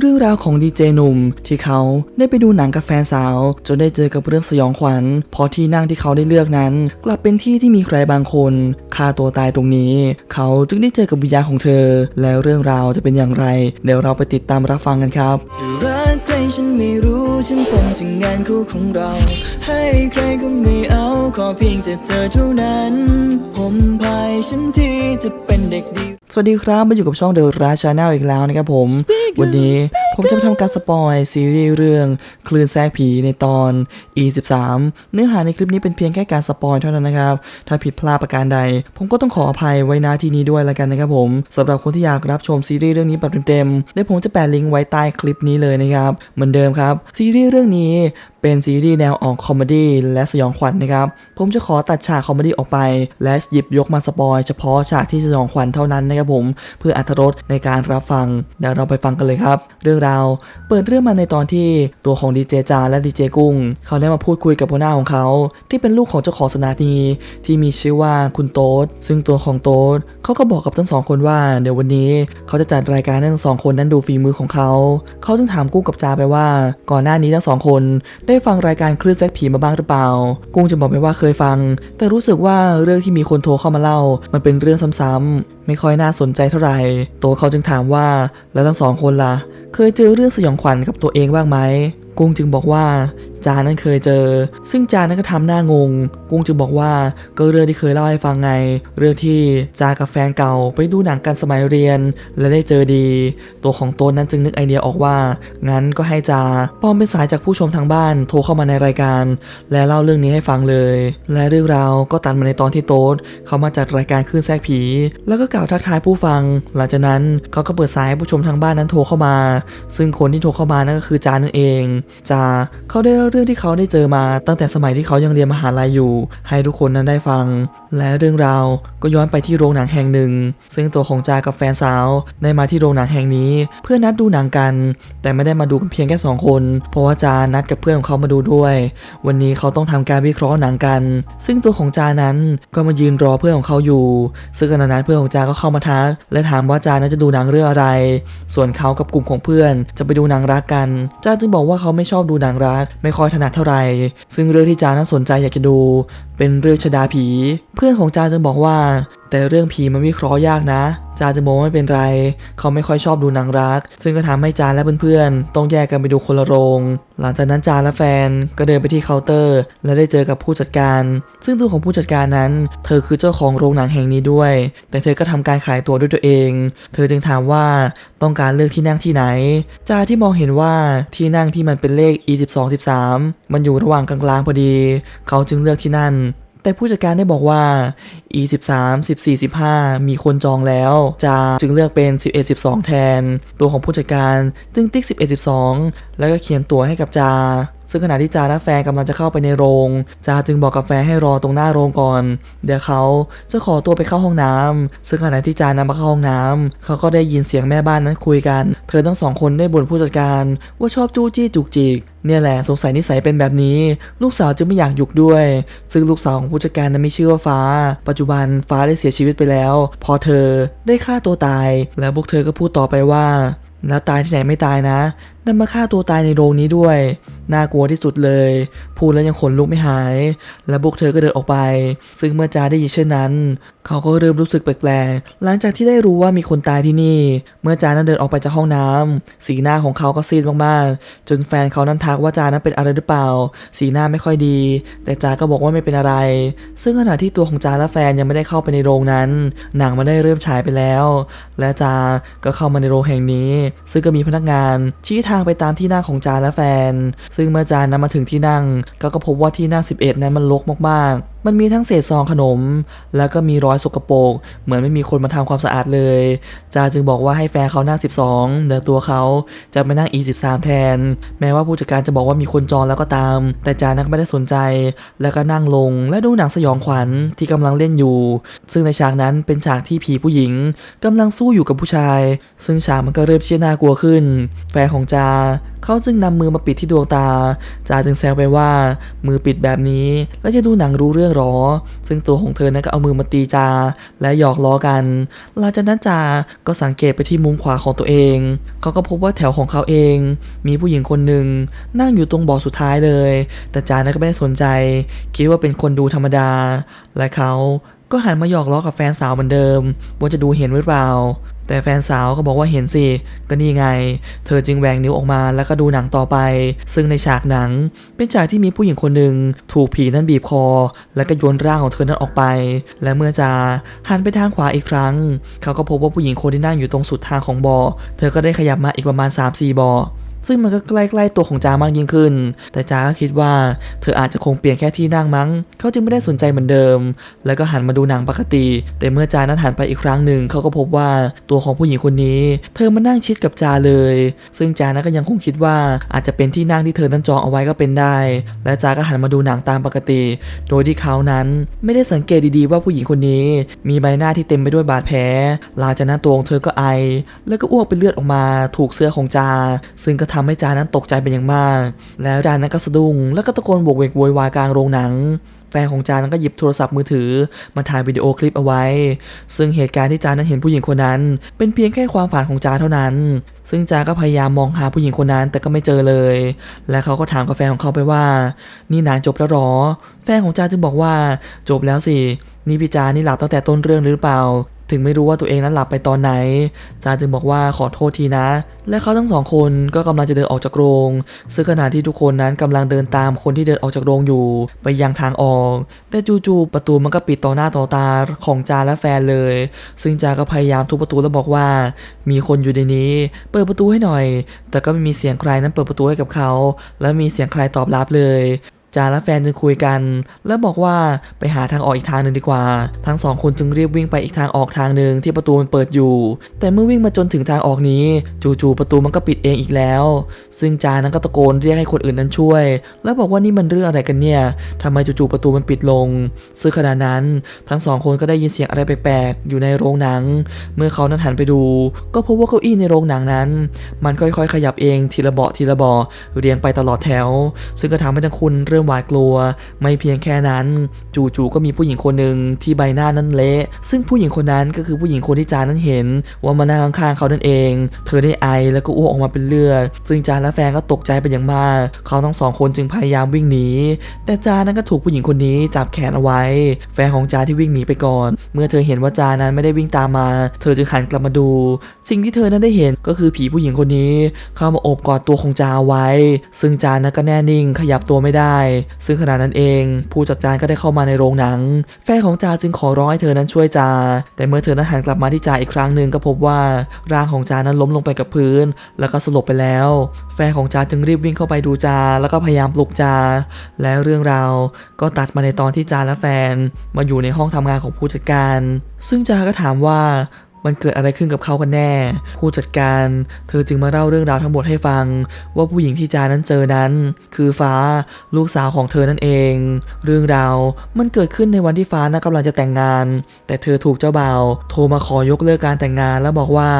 เรื่องราวของดีเจหนุ่มที่เขาได้ไปดูหนังกับแฟนสาว จนได้เจอกับเรื่องสยองขวัญพราะที่นั่งที่เขาได้เลือกนั้น กลับเป็นที่ที่มีใครบางคนฆ่าตัวตายตรงนี้ เขาจึงได้เจอกับวิญญาณของเธอ แล้วเรื่องราวจะเป็นอย่างไร เดี๋ยวเราไปติดตามรับฟังกันครับรักใครฉันไม่รู้ฉันฝันถึงงานคู่ของเรา ให้ใครก็ไม่เอาขอเพียงแต่เธอเท่านั้น ผมพายฉันที่จะเป็นเด็กดี สวัสดีครับมาอยู่กับช่องเดอะราชาแนลอีกแล้วนะครับผม วันนี้ผมจะมาทำการสปอยซีรีส์เรื่องคลื่นแทรกผีในตอน E13 เนื้อหาในคลิปนี้เป็นเพียงแค่การสปอยเท่านั้นนะครับ ถ้าผิดพลาดประการใด ผมก็ต้องขออภัยไว้ณที่นี้ด้วยแล้วกันนะครับผมสำหรับคนที่อยากรับชมซีรีส์เรื่องนี้แบบเต็มๆเดี๋ยวผมจะแปะลิงก์ไว้ใต้คลิปนี้เลยนะครับ เหมือนเดิมครับ ซีรีส์เรื่องนี้เป็นซีรีส์แนวออกคอมเมดี้และสยองขวัญนะครับ ผมจะขอตัดฉากคอมเมดี้ออกไป และหยิบยกมาสปอยเฉพาะฉากที่สยองขวัญเท่านั้นนะครับผม เพื่ออรรถรสในการรับฟังเดี๋ยวเราไปฟังกันเลยครับ เรื่องราวเปิดเรื่องมาในตอนที่ตัวของดีเจจาและดีเจกุ้ง เขาได้มาพูดคุยกับหัวหน้าของเขา ที่เป็นลูกของเจ้าของสถานีที่มีชื่อว่าคุณโต๊ดซึ่งตัวของโต๊ดเขาก็บอกกับทั้งสองคนว่า เดี๋ยววันนี้เขาจะจัดรายการให้ทั้งสองคนนั้นดูฝีมือของเขา เขาจึงถามกุ้งกับจาไปว่า ก่อนหน้านี้ทั้งสองคนได้ฟังรายการคลื่นแซกผีมาบ้างหรือเปล่า กุ้งจะบอกไปว่าเคยฟัง แต่รู้สึกว่าเรื่องที่มีคนโทรเข้ามาเล่า มันเป็นเรื่องซ้ำๆ ไม่ค่อยน่าสนใจเท่าไหร่ตัวเขาจึงถามว่าแล้วทั้งสองคนล่ะ เคยเจอเรื่องสยองขวัญกับตัวเองบ้างไหมกุ้งจึงบอกว่าจานั้นเคยเจอ ซึ่งจานั้นก็ทำหน้างง กุ้งจึงบอกว่าก็เรื่องที่เคยเล่าให้ฟังไง เรื่องที่จากับแฟนเก่าไปดูหนังกันสมัยเรียน และได้เจอดี ตัวของโต้นนั้นจึงนึกไอเดียออกว่า งั้นก็ให้จาปลอมเป็นสายจากผู้ชมทางบ้านโทรเข้ามาในรายการ และเล่าเรื่องนี้ให้ฟังเลย และเรื่องราวก็ตัดมาในตอนที่โต๊ดเขามาจัดรายการคลื่นแทรกผี แล้วก็กล่าวทักทายผู้ฟัง หลังจากนั้นเขาก็เปิดสายให้ผู้ชมทางบ้านนั้นโทรเข้ามา ซึ่งคนที่โทรเข้ามานั่นก็คือจานั่นเองจาเขาได้เล่าเรื่องที่เขาได้เจอมาตั้งแต่สมัยที่เขายังเรียนมหาลัยอยู่ ให้ทุกคนนั้นได้ฟัง และเรื่องราวก็ย้อนไปที่โรงหนังแห่งหนึ่ง ซึ่งตัวของจากับแฟนสาวได้มาที่โรงหนังแห่งนี้ เพื่อนัดดูหนังกัน แต่ไม่ได้มาดูกันเพียงแค่สองคน เพราะว่าจานัดกับเพื่อนของเขามาดูด้วย วันนี้เขาต้องทำการวิเคราะห์หนังกัน ซึ่งตัวของจานั้นก็มายืนรอเพื่อนของเขาอยู่ ซึ่งขณะนั้นเพื่อนของจาก็เข้ามาทักและถามว่าจานั้นจะดูหนังเรื่องอะไร ส่วนเขากับกลุ่มของเพื่อนจะไปดูหนังรักกัน จาจึงบอกว่าเขาไม่ชอบดูหนังรักไม่ค่อยถนัดเท่าไหร่ ซึ่งเรื่องที่จานั้นสนใจอยากจะดู เป็นเรื่องชดาผี เพื่อนของจาจึงบอกว่า แต่เรื่องผีมันวิเคราะห์ยากนะ จาจะมองว่าไม่เป็นไร เขาไม่ค่อยชอบดูหนังรัก ซึ่งก็ทำให้จาและเพื่อนๆ ต้องแยกกันไปดูคนละโรง หลังจากนั้นจาและแฟนก็เดินไปที่เคาน์เตอร์ และได้เจอกับผู้จัดการ ซึ่งตัวของผู้จัดการนั้น เธอคือเจ้าของโรงหนังแห่งนี้ด้วย แต่เธอก็ทำการขายตัวด้วยตัวเอง เธอจึงถามว่าต้องการเลือกที่นั่งที่ไหน จาที่มองเห็นว่าที่นั่งที่มันเป็นเลข e 12 13มันอยู่ระหว่างกลางๆพอดี เขาจึงเลือกที่นั่น แต่ผู้จัดการได้บอกว่า e 13 14 15 มีคนจองแล้วจาจึงเลือกเป็น 11 12 แทน ตัวของผู้จัดการจึงติ๊ก 11 12 แล้วก็เขียนตั๋วให้กับจา ซึ่งขณะที่จาและแฟนกำลังจะเข้าไปในโรง จาจึงบอกกับแฟนให้รอตรงหน้าโรงก่อน เดี๋ยวเขาจะขอตัวไปเข้าห้องน้ำซึ่งขณะที่จานั้นมาเข้าห้องน้ำเขาก็ได้ยินเสียงแม่บ้านนั้นคุยกัน เธอทั้งสองคนได้บ่นผู้จัดการ ว่าชอบจู้จี้จุกจิกเนี่ยแหละสงสัยนิสัยเป็นแบบนี้ ลูกสาวจึงไม่อยากหยุกด้วย ซึ่งลูกสาวของผู้จัดการนั้นมีชื่อว่าฟ้า ปัจจุบันฟ้าได้เสียชีวิตไปแล้ว พอเธอได้ฆ่าตัวตาย แล้วพวกเธอก็พูดต่อไปว่าแล้วตายที่ไหนไม่ตายนะ นั่นมาฆ่าตัวตายในโรงนี้ด้วย น่ากลัวที่สุดเลย พูดแล้วยังขนลุกไม่หาย และพวกเธอก็เดินออกไป ซึ่งเมื่อจาได้ยินเช่นนั้น เขาก็เริ่มรู้สึกแปลกๆ หลังจากที่ได้รู้ว่ามีคนตายที่นี่ เมื่อจานั้นเดินออกไปจากห้องน้ำสีหน้าของเขาก็ซีดมากๆ จนแฟนเขานั้นทักว่าจานั้นเป็นอะไรหรือเปล่า สีหน้าไม่ค่อยดี แต่จาก็บอกว่าไม่เป็นอะไร ซึ่งขณะที่ตัวของจาและแฟนยังไม่ได้เข้าไปในโรงนั้น หนังมันได้เริ่มฉายไปแล้ว และจาก็เข้ามาในโรงแห่งนี้ ซึ่งก็มีพนักงานชี้ทางไปตามที่นั่งของจานและแฟน ซึ่งเมื่อจานนั้นมาถึงที่นั่ง ก็ก็พบว่าที่นั่ง 11 นั้นมันรกมากๆมันมีทั้งเศษซองขนม แล้วก็มีรอยสกปรกเหมือนไม่มีคนมาทำความสะอาดเลยจาจึงบอกว่าให้แฟนเขานั่ง 12เดี๋ยวตัวเขาจะไปนั่ง E13 แทน แม้ว่าผู้จัดการจะบอกว่ามีคนจองแล้วก็ตาม แต่จานั้นก็ไม่ได้สนใจ แล้วก็นั่งลงและดูหนังสยองขวัญที่กำลังเล่นอยู่ ซึ่งในฉากนั้นเป็นฉากที่ผีผู้หญิงกำลังสู้อยู่กับผู้ชาย ซึ่งฉากมันก็เริ่มที่จะน่ากลัวขึ้น แฟนของจาเขาจึงนำมือมาปิดที่ดวงตาจาจึงแซวไปว่ามือปิดแบบนี้แล้วจะดูหนังรู้เรื่องรอซึ่งตัวของเธอนั้นก็เอามือมาตีจา และหยอกล้อกันหลังจากนั้นจาก็สังเกตไปที่มุมขวาของตัวเอง เขาก็พบว่าแถวของเขาเอง มีผู้หญิงคนหนึ่งนั่งอยู่ตรงเบาะสุดท้ายเลย แต่จานั้นก็ไม่ได้สนใจ คิดว่าเป็นคนดูธรรมดา และเขา ก็หันมาหยอกล้อกับแฟนสาวเหมือนเดิม ว่าจะดูเห็นหรือเปล่า แต่แฟนสาวก็บอกว่าเห็นสิ ก็นี่ไง เธอจึงแหวงนิ้วออกมาแล้วก็ดูหนังต่อไป ซึ่งในฉากหนัง เป็นฉากที่มีผู้หญิงคนหนึ่งถูกผีนั้นบีบคอ แล้วก็โยนร่างของเธอนั้นออกไป และเมื่อจาหันไปทางขวาอีกครั้ง เขาก็พบว่าผู้หญิงคนที่นั่งอยู่ตรงสุดทางของบ่อ เธอก็ได้ขยับมาอีกประมาณ 3-4บ่อ ซึ่งมันก็ใกล้ๆตัวของจามากยิ่งขึ้น แต่จาก็คิดว่าเธออาจจะคงเปลี่ยนแค่ที่นั่งมั้ง เขาจึงไม่ได้สนใจเหมือนเดิม แล้วก็หันมาดูหนังปกติ แต่เมื่อจานั้นหันไปอีกครั้งหนึ่งเขาก็พบว่าตัวของผู้หญิงคนนี้ เธอมานั่งชิดกับจาเลย ซึ่งจานั้นก็ยังคงคิดว่าอาจจะเป็นที่นั่งที่เธอนั้นจองเอาไว้ก็เป็นได้ และจาก็หันมาดูหนังตามปกติ โดยที่เขานั้นไม่ได้สังเกตดีๆว่าผู้หญิงคนนี้ มีใบหน้าที่เต็มไปด้วยบาดแผลหลังจากนั้นตัวของเธอก็ไอ แล้วก็อ้วกเป็นเลือดออกมาถูกเสื้อของจา ซึ่งก็ทำให้จานั้นตกใจเป็นอย่างมาก แล้วจานั้นก็สะดุ้งแล้วก็ตะโกนโบกเวกโวยวายกลางโรงหนัง แฟนของจานั้นก็หยิบโทรศัพท์มือถือ มาถ่ายวิดีโอคลิปเอาไว้ ซึ่งเหตุการณ์ที่จานั้นเห็นผู้หญิงคนนั้น เป็นเพียงแค่ความฝันของจาเท่านั้น ซึ่งจาก็พยายามมองหาผู้หญิงคนนั้นแต่ก็ไม่เจอเลย และเขาก็ถามกับแฟนของเขาไปว่า นี่นานจบแล้วหรอ แฟนของจาจึงบอกว่าจบแล้วสินี่พี่จานี่หลับตั้งแต่ต้นเรื่องหรือเปล่า ถึงไม่รู้ว่าตัวเองนั้นหลับไปตอนไหน จาจึงบอกว่าขอโทษทีนะ และเขาทั้งสองคนก็กำลังจะเดินออกจากโรง ซึ่งขณะที่ทุกคนนั้นกำลังเดินตามคนที่เดินออกจากโรงอยู่ ไปยังทางออก แต่จู่ๆประตูมันก็ปิดต่อหน้าต่อตาของจาและแฟนเลย ซึ่งจาก็พยายามทุบประตูแล้วบอกว่า มีคนอยู่ในนี้ เปิดประตูให้หน่อย แต่ก็ไม่มีเสียงใครนั้นเปิดประตูให้กับเขา และมีเสียงใครตอบรับเลย จาและแฟนจึงคุยกัน แล้วบอกว่าไปหาทางออกอีกทางหนึ่งดีกว่า ทั้งสองคนจึงรีบวิ่งไปอีกทางออกทางหนึ่งที่ประตูมันเปิดอยู่ แต่เมื่อวิ่งมาจนถึงทางออกนี้ จู่ๆประตูมันก็ปิดเองอีกแล้ว ซึ่งจานั้นก็ตะโกนเรียกให้คนอื่นนั้นช่วย แล้วบอกว่านี่มันเรื่องอะไรกันเนี่ยทำไมจู่ๆประตูมันปิดลง ซึ่งขณะนั้น ทั้งสองคนก็ได้ยินเสียงอะไรแปลกๆอยู่ในโรงหนัง เมื่อเขานั้นหันไปดู ก็พบว่าเก้าอี้ในโรงหนังนั้น มันค่อยๆ ขยับเองทีละเบาะทีละเบาะเรียงไปตลอดแถว ซึ่งก็ทำให้ทั้งคุณเริ่มหวาดกลัว ไม่เพียงแค่นั้น จู่ๆก็มีผู้หญิงคนหนึ่งที่ใบหน้านั้นเละ ซึ่งผู้หญิงคนนั้นก็คือผู้หญิงคนที่จานั้นเห็น ว่ามานั่งข้างๆเขานั่นเอง เธอได้ไอแล้วก็อ้วกออกมาเป็นเลือด ซึ่งจานและแฟนก็ตกใจเป็นอย่างมาก เขาทั้งสองคนจึงพยายามวิ่งหนี แต่จานนั้นก็ถูกผู้หญิงคนนี้จับแขนเอาไว้ แฟนของจานที่วิ่งหนีไปก่อน เมื่อเธอเห็นว่าจานนั้นไม่ได้วิ่งตามมา เธอจึงหันกลับมาดู สิ่งที่เธอนั้นได้เห็นก็คือผีผู้หญิงคนนี้ เข้ามาโอบกอดตัวของจาไว้ ซึ่งจานั้นก็แน่นิ่งขยับตัวไม่ได้ซึ่งขณะนั้นเอง ผู้จัดการก็ได้เข้ามาในโรงหนัง แฟนของจาจึงขอร้องให้เธอนั้นช่วยจา แต่เมื่อเธอนั้นหันกลับมาที่จาอีกครั้งหนึ่งก็พบว่าร่างของจานั้นล้มลงไปกับพื้น แล้วก็สลบไปแล้ว แฟนของจาจึงรีบวิ่งเข้าไปดูจา แล้วก็พยายามปลุกจา แล้วเรื่องราวก็ตัดมาในตอนที่จาและแฟน มาอยู่ในห้องทำงานของผู้จัดการ ซึ่งจาก็ถามว่า มันเกิดอะไรขึ้นกับเขากันแน่ ผู้จัดการ เธอจึงมาเล่าเรื่องราวทั้งหมดให้ฟัง ว่าผู้หญิงที่จานั้นเจอนั้น คือฟ้าลูกสาวของเธอนั่นเอง เรื่องราวมันเกิดขึ้นในวันที่ฟ้านะกำลังจะแต่งงาน แต่เธอถูกเจ้าบ่าวโทรมาขอยกเลิกการแต่งงาน แล้วบอกว่า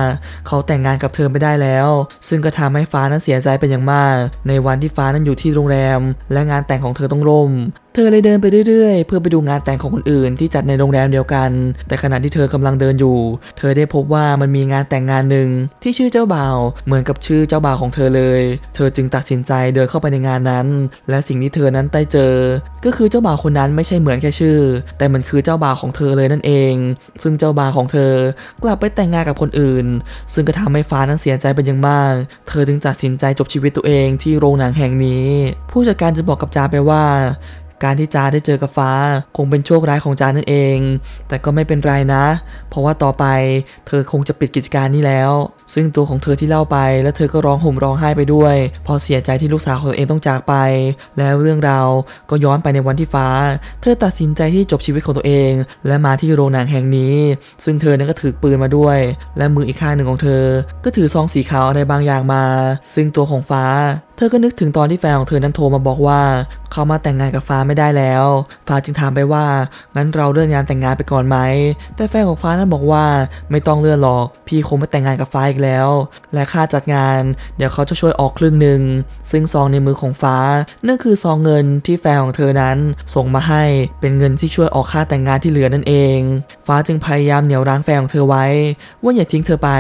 เขาแต่งงานกับเธอไม่ได้แล้ว ซึ่งก็ทำให้ฟ้านั้นเสียใจเป็นอย่างมาก ในวันที่ฟ้านั้นอยู่ที่โรงแรม และงานแต่งของเธอต้องล่ม ธอเลยเดินไปเรื่อยๆ เพื่อไปดูงานแต่งของคนอื่นที่จัดในโรงแรมเดียวกัน แต่ขณะที่เธอกำลังเดินอยู่ เธอได้พบว่ามันมีงานแต่งงานหนึ่งที่ชื่อเจ้าบ่าวเหมือนกับชื่อเจ้าบ่าวของเธอเลย เธอจึงตัดสินใจเดินเข้าไปในงานนั้น และสิ่งที่เธอนั้นได้เจอ ก็คือเจ้าบ่าวคนนั้นไม่ใช่เหมือนแค่ชื่อ แต่มันคือเจ้าบ่าวของเธอเลยนั่นเอง ซึ่งเจ้าบ่าวของเธอ กลับไปแต่งงานกับคนอื่น ซึ่งก็ทำให้ฟ้านั้นเสียใจเป็นอย่างมาก เธอจึงตัดสินใจจบชีวิตตัวเองที่โรงหนังแห่งนี้ ผู้จัดการจะบอกกับจาไปว่า การที่จาได้เจอกับฟ้า คงเป็นโชคร้ายของจานั่นเอง แต่ก็ไม่เป็นไรนะ เพราะว่าต่อไปเธอคงจะปิดกิจการนี้แล้ว ซึ่งตัวของเธอที่เล่าไป และเธอก็ร้องห่มร้องไห้ไปด้วย พอเสียใจที่ลูกสาวของตัวเองต้องจากไป แล้วเรื่องราวก็ย้อนไปในวันที่ฟ้า เธอตัดสินใจที่จบชีวิตของตัวเอง และมาที่โรงหนังแห่งนี้ ซึ่งเธอนั้นก็ถือปืนมาด้วย และมืออีกข้างหนึ่งของเธอ ก็ถือซองสีขาวอะไรบางอย่างมา ซึ่งตัวของฟ้า เธอก็นึกถึงตอนที่แฟนของเธอนั้นโทรมาบอกว่า เขามาแต่งงานกับฟ้าไม่ได้แล้ว ฟ้าจึงถามไปว่า งั้นเราเลื่อนงานแต่งงานไปก่อนไหม แต่แฟนของฟ้านั้นบอกว่าไม่ต้องเลื่อนหรอก พี่คงไม่แต่งงานกับฟ้าอีกแล้ว และค่าจัดงาน เดี๋ยวเขาจะช่วยออกครึ่งหนึ่ง ซึ่งซองในมือของฟ้านั่นคือซองเงินที่แฟนของเธอนั้นส่งมาให้ เป็นเงินที่ช่วยออกค่าแต่งงานที่เหลือนั่นเอง ฟ้าจึงพยายามเหนี่ยวรั้งแฟนของเธอไว้ ว่าอย่าทิ้งเธอไป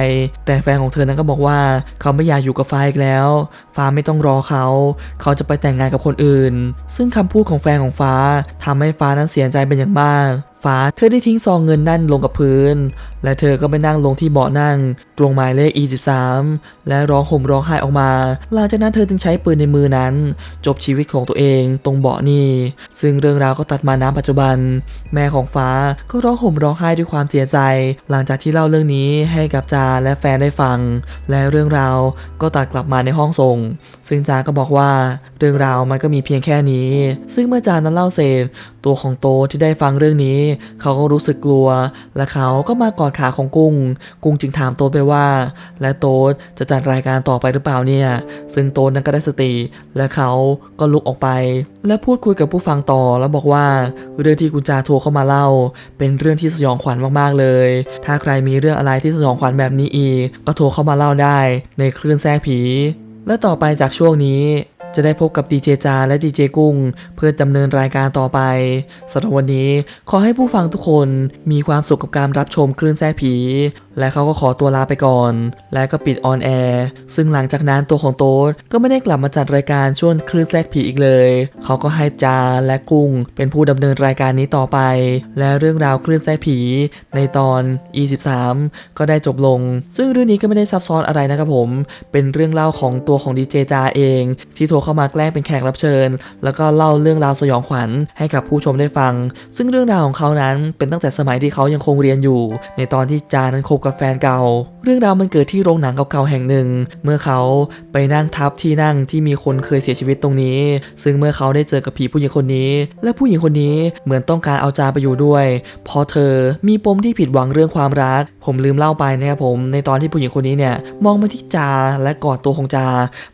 แต่แฟนของเธอนั้นก็บอกว่า เขาไม่อยากอยู่กับฟ้าอีกแล้ว ฟ้าไม่ต้องรอเขา เขาจะไปแต่งงานกับคนอื่น ซึ่งคำพูดของแฟนของฟ้าทำให้ฟ้านั้นเสียใจเป็นอย่างมากฟ้าเธอได้ทิ้งซองเงินนั่นลงกับพื้น และเธอก็ไปนั่งลงที่เบาะนั่ง ตรงหมายเลข E13 และร้องห่มร้องไห้ออกมา หลังจากนั้นเธอจึงใช้ปืนในมือนั้น จบชีวิตของตัวเองตรงเบาะนี่ซึ่งเรื่องราวก็ตัดมาน้ำปัจจุบัน แม่ของฟ้าก็ร้องห่มร้องไห้ด้วยความเสียใจ หลังจากที่เล่าเรื่องนี้ให้กับจาและแฟนได้ฟัง และเรื่องราวก็ตัดกลับมาในห้องส่ง ซึ่งจาก็บอกว่า เรื่องราวมันก็มีเพียงแค่นี้ ซึ่งเมื่อจานั้นเล่าเสร็จตัวของโตที่ได้ฟังเรื่องนี้เขาก็รู้สึกกลัว และเขาก็มากอดขาของกุ้ง กุ้งจึงถามโตไปว่า และโตจะจัดรายการต่อไปหรือเปล่าเนี่ย ซึ่งโตนั้นก็ได้สติ และเขาก็ลุกออกไป และพูดคุยกับผู้ฟังต่อแล้วบอกว่า เรื่องที่คุณจาโทรเข้ามาเล่า เป็นเรื่องที่สยองขวัญมากๆเลย ถ้าใครมีเรื่องอะไรที่สยองขวัญแบบนี้อีก ก็โทรเข้ามาเล่าได้ ในคลื่นแทรกผี และต่อไปจากช่วงนี้ จะได้พบกับดีเจจาและดีเจกุ้ง เพื่อดำเนินรายการต่อไปสำหรับวันนี้ขอให้ผู้ฟังทุกคนมีความสุขกับการรับชมคลื่นแทรกผี และเขาก็ขอตัวลาไปก่อน และก็ปิดออนแอร์ซึ่งหลังจากนั้นตัวของโต๊ดก็ไม่ได้กลับมาจัดรายการช่วงคลื่นแทรกผีอีกเลย เขาก็ให้จาและกุ้ง เป็นผู้ดำเนินรายการนี้ต่อไป และเรื่องราวคลื่นแทรกผี ในตอน E13 ก็ได้จบลง ซึ่งเรื่องนี้ก็ไม่ได้ซับซ้อนอะไรนะครับผม เป็นเรื่องเล่าของตัวของดีเจจาเองที่โทรเข้ามาแกล้งเป็นแขกรับเชิญ แล้วก็เล่าเรื่องราวสยองขวัญให้กับผู้ชมได้ฟัง ซึ่งเรื่องราวของเขานั้นเป็นตั้งแต่สมัยที่เขายังคงเรียนอยู่ ในตอนที่จานั้นคบกับแฟนเก่า เรื่องราวมันเกิดที่โรงหนังเก่าๆแห่งหนึ่ง เมื่อเขาไปนั่งทับที่นั่งที่มีคนเคยเสียชีวิตตรงนี้ ซึ่งเมื่อเขาได้เจอกับผีผู้หญิงคนนี้ และผู้หญิงคนนี้เหมือนต้องการเอาจาไปอยู่ด้วยพราะเธอมีปมที่ผิดหวังเรื่องความรัก ผมลืมเล่าไปนะครับผมในตอนที่ผู้หญิงคนนี้เนี่ยมองมาที่จาและกอดตัวของจา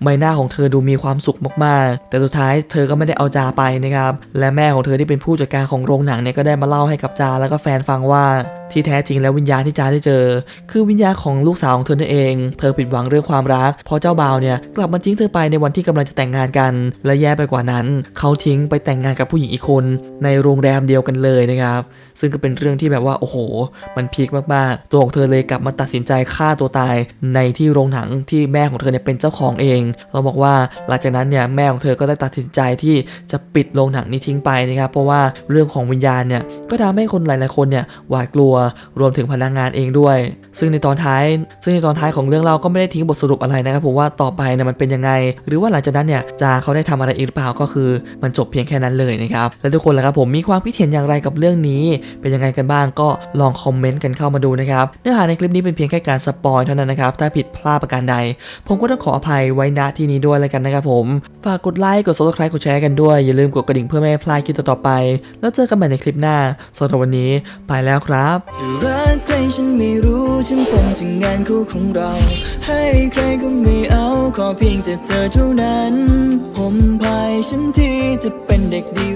ใบหน้าของเธอดูมีความสุขมากๆ แต่สุดท้ายเธอก็ไม่ได้เอาจาไปนะครับ และแม่ของเธอที่เป็นผู้จัดการของโรงหนังเนี่ยก็ได้มาเล่าให้กับจาแล้วก็แฟนฟังว่าที่แท้จริงแล้ววิญญาณที่จาได้เจอ คือวิญญาณของลูกสาวของเธอนั่นเอง เธอผิดหวังเรื่องความรักพราะเจ้าบ่าวเนี่ยกลับมาทิ้งเธอไปในวันที่กำลังจะแต่งงานกัน และแย่ไปกว่านั้น เขาทิ้งไปแต่งงานกับผู้หญิงอีกคน ในโรงแรมเดียวกันเลยนะครับ ซึ่งก็เป็นเรื่องที่แบบว่าโอ้โห มันพีคมากๆ ตัวของเธอเลยกลับมาตัดสินใจฆ่าตัวตายในที่โรงหนังที่แม่ของเธอเนี่ยเป็นเจ้าของเอง เราบอกว่าหลังจากนั้นเนี่ยแม่ของเธอก็ได้ตัดสินใจที่จะปิดโรงหนังนี้ทิ้งไปนะครับเพราะว่าเรื่องของวิญญาณเนี่ยก็ทำให้คนหลาย ๆคนเนี่ยหวาดกลัวรวมถึงพนักงานเองด้วย ซึ่งในตอนท้าย ซึ่งในตอนท้ายของเรื่องเราก็ไม่ได้ทิ้งบทสรุปอะไรนะครับผมว่าต่อไปเนี่ยมันเป็นยังไง หรือว่าหลังจากนั้นเนี่ยจาเขาได้ทำอะไรอีกหรือเปล่าก็คือ มันจบเพียงแค่นั้นเลยนะครับและทุกคนล่ะครับผมมีความคิดเห็นอย่างไรกับเรื่องนี้ เป็นยังไงกันบ้างก็ลองคอมเมนต์กันเข้ามาดูนะครับเนื้อหาในคลิปนี้เป็นเพียงแค่การสปอยเท่านั้นนะครับถ้าผิดพลาดประการใด ผมก็ต้องขออภัยไว้ณที่นี้ด้วยแล้วกันนะครับผมฝากกดไลค์กด subscribe กดแชร์กันด้วยอย่าลืมกดกระดิ่งเพื่อไม่ให้พลาดคลิปต่อๆไป แล้วเจอกันใหม่ในคลิปหน้าสำหรับวันนี้ไปแล้วครับจะรักใครฉันไม่รู้ฉันคงถึงงานคู่ของเรา ให้ใครก็ไม่เอาขอเพียงแต่เธอเท่านั้น ผมพายฉันที่จะเป็นเด็กดี